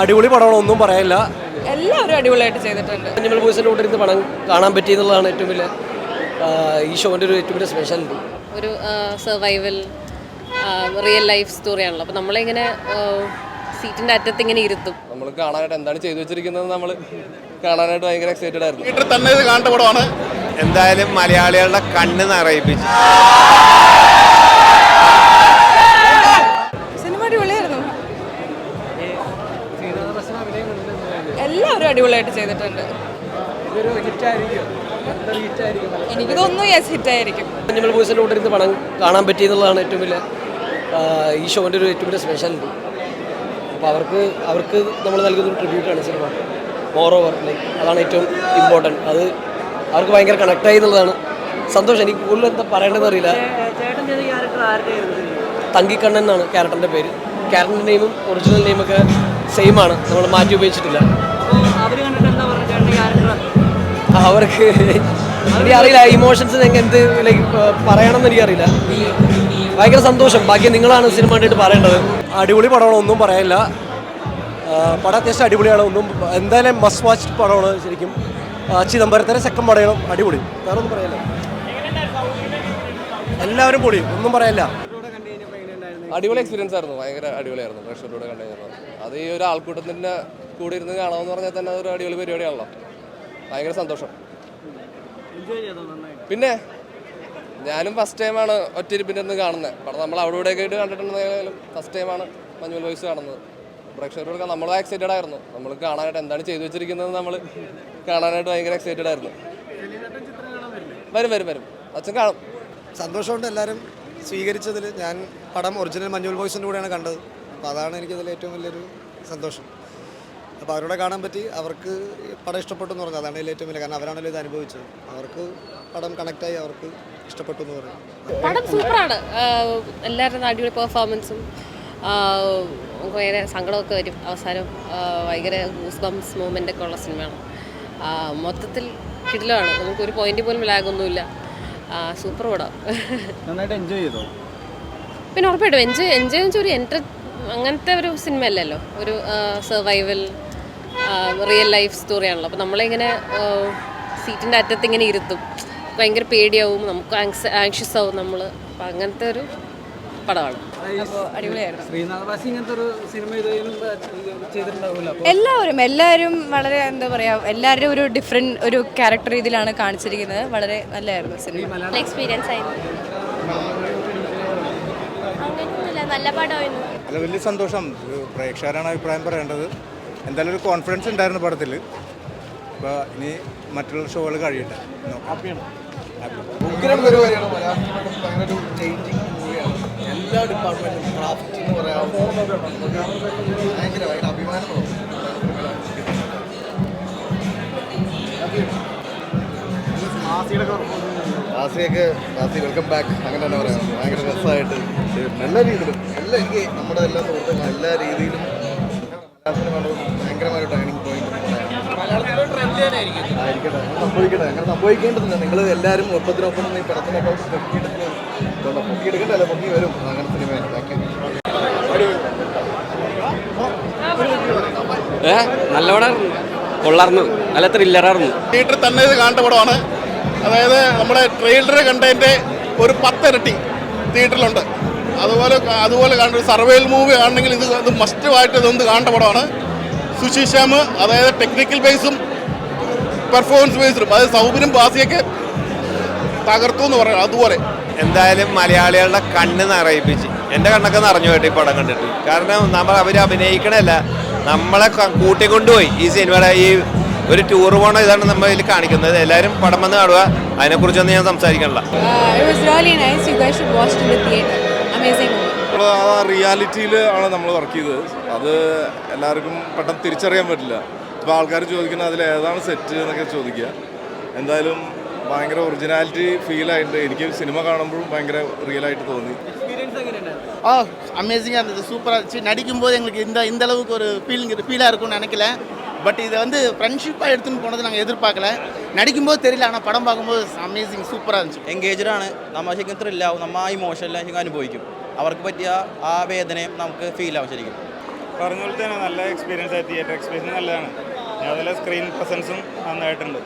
അടിപൊളി പടമാണ് ഒന്നും പറയാനില്ല. എല്ലാവരും അടിപൊളിയായിട്ട് ചെയ്തിട്ടുണ്ട്. അനിമൽ ബോയ്സിന്റെ കൂടെ ഇരുന്ന് പടം കാണാൻ പറ്റി എന്നുള്ളതാണ് ഏറ്റവും വലിയ ഈ ഷോന്റെ ഒരു ഏറ്റവും വലിയ സ്പെഷ്യാലിറ്റി ഒരു സർവൈവൽ റിയൽ ലൈഫ് സ്റ്റോറിയാണല്ലോ അപ്പോൾ നമ്മളിങ്ങനെ സീറ്റിന്റെ അറ്റത്ത് ഇങ്ങനെ ഇരുത്തും. നമ്മൾ കാണാനായിട്ട് എന്താണ് ചെയ്തു വെച്ചിരിക്കുന്നത് നമ്മൾ കാണാനായിട്ട് ഭയങ്കര എക്സൈറ്റഡ് ആയിരുന്നു. തന്നെ ഇത് കാണേണ്ട പടമാണ്. എന്തായാലും മലയാളികളുടെ കണ്ണ് നിറയിപ്പിച്ചു സിനിമ അടിപൊളിയായിരുന്നു എല്ലാവരും അടിപൊളിയായിട്ട് ചെയ്തിട്ടുണ്ട്. എനിക്ക് തോന്നുന്നു യെസ് ഹിറ്റായിരിക്കും ആയിരിക്കും. അനിമൽ ബോയ്സിന്റെ കൂടെ ഇരുന്ന് പടം കാണാൻ പറ്റി എന്നുള്ളതാണ് ഏറ്റവും വലിയ ഈ ഷോന്റെ ഒരു ഏറ്റവും വലിയ സ്പെഷ്യാലിറ്റി അപ്പോൾ അവർക്ക് അവർക്ക് നമ്മൾ നൽകുന്ന ഒരു ട്രിബ്യൂട്ടാണ് സിനിമ മോർ ഓവർ ലൈക്ക് അതാണ് ഏറ്റവും ഇമ്പോർട്ടന്റ് അത് അവർക്ക് ഭയങ്കര കണക്റ്റായി എന്നുള്ളതാണ് സന്തോഷം. എനിക്ക് കൂടുതൽ എന്താ പറയേണ്ടതെന്ന് അറിയില്ല. തങ്കിക്കണ്ണൻ എന്നാണ് ക്യാരക്ടറിന്റെ പേര്. ക്യാരക്ടറിന്റെ നെയിമും ഒറിജിനൽ നെയിമൊക്കെ സെയിം ആണ്. നമ്മൾ മാറ്റി ഉപയോഗിച്ചിട്ടില്ല. അവർക്ക് എനിക്കറിയില്ല ഇമോഷൻസ് എന്ത് ലൈക്ക് പറയണമെന്ന് എനിക്കറിയില്ല. ഭയങ്കര സന്തോഷം. ബാക്കി നിങ്ങളാണ് സിനിമ കണ്ടിട്ട് പറയേണ്ടത്. അടിപൊളി പടമാണ് ഒന്നും പറയാനില്ല. പടം അത്യാവശ്യം അടിപൊളിയാണ്. ഒന്നും എന്തായാലും മസ്റ്റ് വാച്ച് പടമാണ് ശരിക്കും. ചിദംബരത്തിന്റെ സെക്കൻഡ് പടയണം അടിപൊളി. വേറെ ഒന്നും പറയാനില്ല. എല്ലാവരും പൊളി ഒന്നും പറയാനില്ല. അടിപൊളി എക്സ്പീരിയൻസ് ആയിരുന്നു. ഭയങ്കര അടിപൊളിയായിരുന്നു. പ്രേക്ഷകരോട് കണ്ടു കഴിഞ്ഞപ്പോൾ അത് ഈ ഒരു ആൾക്കൂട്ടത്തിന്റെ കൂടെ ഇരുന്ന് കാണാമെന്ന് പറഞ്ഞാൽ തന്നെ അതൊരു അടിപൊളി പരിപാടിയാണല്ലോ. ഭയങ്കര സന്തോഷം. പിന്നെ ഞാനും ഫസ്റ്റ് ടൈമാണ് ഒറ്റയിരിപ്പിന്റെ ഒന്ന് കാണുന്നത്. പടം നമ്മൾ അവിടെ ഇവിടെയൊക്കെ ആയിട്ട് കണ്ടിട്ടുണ്ടെങ്കിലും ഫസ്റ്റ് ടൈമാണ് മഞ്ഞുമൽ വോയിസ് കാണുന്നത്. പ്രേക്ഷകരോട് നമ്മൾ എക്സൈറ്റഡ് ആയിരുന്നു. നമ്മൾ കാണാനായിട്ട് എന്താണ് ചെയ്തു വെച്ചിരിക്കുന്നത് നമ്മൾ കാണാനായിട്ട് ഭയങ്കര എക്സൈറ്റഡ് ആയിരുന്നു. വരും വരും വരും. അച്ഛൻ കാണും. സന്തോഷമുണ്ട് എല്ലാവരും. സ്വീകരിച്ചതിൽ ഞാൻ പടം ഒറിജിനൽ മഞ്ഞുൽ ബോയ്സിന്റെ കൂടെയാണ് കണ്ടത്. അപ്പോൾ അതാണ് എനിക്കതിൽ ഏറ്റവും വലിയൊരു സന്തോഷം. അപ്പോൾ അവരോടെ കാണാൻ പറ്റി. അവർക്ക് പടം ഇഷ്ടപ്പെട്ടു എന്ന് പറഞ്ഞു. അതാണ് ഇതിൽ ഏറ്റവും വലിയ കാരണം. അവരാണല്ലോ ഇത് അനുഭവിച്ചത്. അവർക്ക് പടം കണക്റ്റായി അവർക്ക് ഇഷ്ടപ്പെട്ടു എന്ന് പറഞ്ഞു. പടം സൂപ്പറാണ്. എല്ലാവരും അടിപൊളി പെർഫോമൻസും ഭയങ്കര സങ്കടമൊക്കെ വരും. അവസാനം ഭയങ്കര ഗൂസ് ബംസ് മൂവ്മെന്റ് ഒക്കെ ഉള്ള സിനിമയാണ് മൊത്തത്തിൽ കിടിലമാണ്. നമുക്ക് ഒരു പോയിന്റ് പോലും ലാഗൊന്നുമില്ല സൂപ്പർ പടം. നന്നായിട്ട് എൻജോയ് ചെയ്തോ? പിന്നെ ഉറപ്പായിട്ടും എൻജോയ് എൻജോയ് എന്ന് വെച്ചാൽ ഒരു എന്റർ അങ്ങനത്തെ ഒരു സിനിമ അല്ലല്ലോ. ഒരു സർവൈവൽ റിയൽ ലൈഫ് സ്റ്റോറിയാണല്ലോ അപ്പോൾ നമ്മളിങ്ങനെ സീറ്റിന്റെ അറ്റത്ത് ഇങ്ങനെ ഇരുത്തും. ഭയങ്കര പേടിയാവും. നമുക്ക് ആങ്സ് ആങ്ഷ്യസ് ആവും നമ്മൾ അപ്പം അങ്ങനത്തെ ഒരു പടമാണ്. അപ്പോൾ അടിപൊളിയായിരുന്നു. ഒരു എല്ലാവരും എല്ലാവരും വളരെ എന്താ പറയാ എല്ലാവരും ഒരു ഡിഫറെന്റ് ഒരു ക്യാരക്ടർ ഇതിലാണ് കാണിച്ചിരിക്കുന്നത്. വളരെ നല്ലതായിരുന്നു സിനിമ. എക്സ്പീരിയൻസ് ആയിരുന്നു. നല്ല പടമായിരുന്നു. അല്ല വലിയ സന്തോഷം. ഒരു പ്രേക്ഷകരാണ് അഭിപ്രായം പറയേണ്ടത്. എന്തായാലും ഒരു കോൺഫിഡൻസ് ഉണ്ടായിരുന്നു പടത്തിൽ അപ്പോൾ ഇനി മറ്റുള്ള ഷോകൾ കഴിയട്ടെ. എല്ലാ ഡിപ്പാർട്ട്മെന്റും ക്രാഫ്റ്റ് എന്ന് പറയാം. ഭയങ്കര ഭയങ്കര അഭിമാനമാണ്. ആസിയൊക്കെ ആസി വെൽക്കം ബാക്ക് അങ്ങനെ തന്നെ പറയാം. ഭയങ്കര രസമായിട്ട്. എല്ലാ രീതിയിലും എല്ലാ എനിക്ക് നമ്മുടെ എല്ലാ സുഹൃത്തുക്കളും എല്ലാ രീതിയിലും ഭയങ്കരമായ ടേണിംഗ് പോയിന്റ് ആയിരിക്കട്ടെ. സംഭവിക്കട്ടെ. അങ്ങനെ സംഭവിക്കേണ്ടതില്ല. നിങ്ങൾ എല്ലാവരും ഒപ്പത്തിനൊപ്പം ഈ പടത്തിനൊപ്പം പൊക്കിയെടുക്കുക അല്ല പൊക്കി വരും. അങ്ങനെ സിനിമ ഏ നല്ല കൊള്ളായിരുന്നു നല്ല ത്രില്ലറായിരുന്നു തിയേറ്ററിൽ തന്നെ ഇത് കാണേണ്ട പടമാണ്. അതായത് നമ്മുടെ ട്രെയിലർ കണ്ടതിന്റെ ഒരു പത്തിരട്ടി തിയേറ്ററിലുണ്ട്. അതുപോലെ അതുപോലെ കാണേണ്ട ഒരു സർവൈവൽ മൂവി ആണെങ്കിൽ ഇത് ഇത് മസ്റ്റുമായിട്ട് ഇതൊന്ന് കാണേണ്ട പടമാണ്. സുശി ശ്യാം അതായത് ടെക്നിക്കൽ ബേസും പെർഫോമൻസ് ബേസിലും അതായത് സൗബിനും ബാസിയൊക്കെ തകർത്തു എന്ന് പറയുന്നത് അതുപോലെ എന്തായാലും മലയാളികളുടെ കണ്ണ് നിറയിപ്പിച്ച്. എന്റെ കണ്ണൊക്കെ നിറഞ്ഞു കേട്ടോ ഈ പടം കണ്ടിട്ട്. കാരണം നമ്മൾ അവർ അഭിനയിക്കണല്ല നമ്മളെ കൂട്ടിക്കൊണ്ടുപോയി. ഈ സിനിമയുടെ ഈ ഒരു ടൂർ പോണ ഇതാണ് നമ്മൾ ഇതിൽ കാണിക്കുന്നത്. എല്ലാവരും പടം വന്ന് കാണുക. അതിനെക്കുറിച്ചൊന്നും ഞാൻ സംസാരിക്കണില്ല. ആ റിയാലിറ്റിയിൽ ആണ് നമ്മൾ വർക്ക് ചെയ്തത്. അത് എല്ലാവർക്കും പെട്ടെന്ന് തിരിച്ചറിയാൻ പറ്റില്ല. ഇപ്പോൾ ആൾക്കാർ ചോദിക്കുന്നത് അതിൽ ഏതാണ് സെറ്റ് എന്നൊക്കെ ചോദിക്കുക. എന്തായാലും ഭയങ്കര ഒറിജിനാലിറ്റി ഫീൽ ആയിട്ട് എനിക്ക് സിനിമ കാണുമ്പോഴും ഭയങ്കര റിയൽ ആയിട്ട് തോന്നി ஆ அமேசிங்காக இருந்தது சூப்பராக இருந்துச்சு நடிக்கும்போது எங்களுக்கு இந்த இந்த அளவுக்கு ஒரு ஃபீலிங் ஃபீலாக இருக்கும்னு நினைக்கல பட் இதை வந்து ஃப்ரெண்ட்ஷிப்பாக எடுத்துன்னு போனது நாங்கள் எதிர்பார்க்கல நடிக்கும்போது தெரியல ஆனால் படம் பார்க்கும்போது அமேசிங் சூப்பராக இருந்துச்சு എൻഗേജ്ഡ് ആണ് നമ്മൾ ശരിക്കും ത്രില്ലാവും നമ്മൾ ആ ഇമോഷനെല്ലാം ശരിക്കും അനുഭവിക്കും അവർക്ക് പറ്റിയ ആ വേദനയും നമുക്ക് ഫീൽ ആവും ശരിക്കും പറഞ്ഞ പോലെ തന്നെ നല്ല എക്സ്പീരിയൻസ് ആയി തിയേറ്റർ എക്സ്പീരിയൻസ് നല്ലതാണ് അതുപോലെ സ്ക്രീൻ പ്രസൻസും നന്നായിട്ടുണ്ട്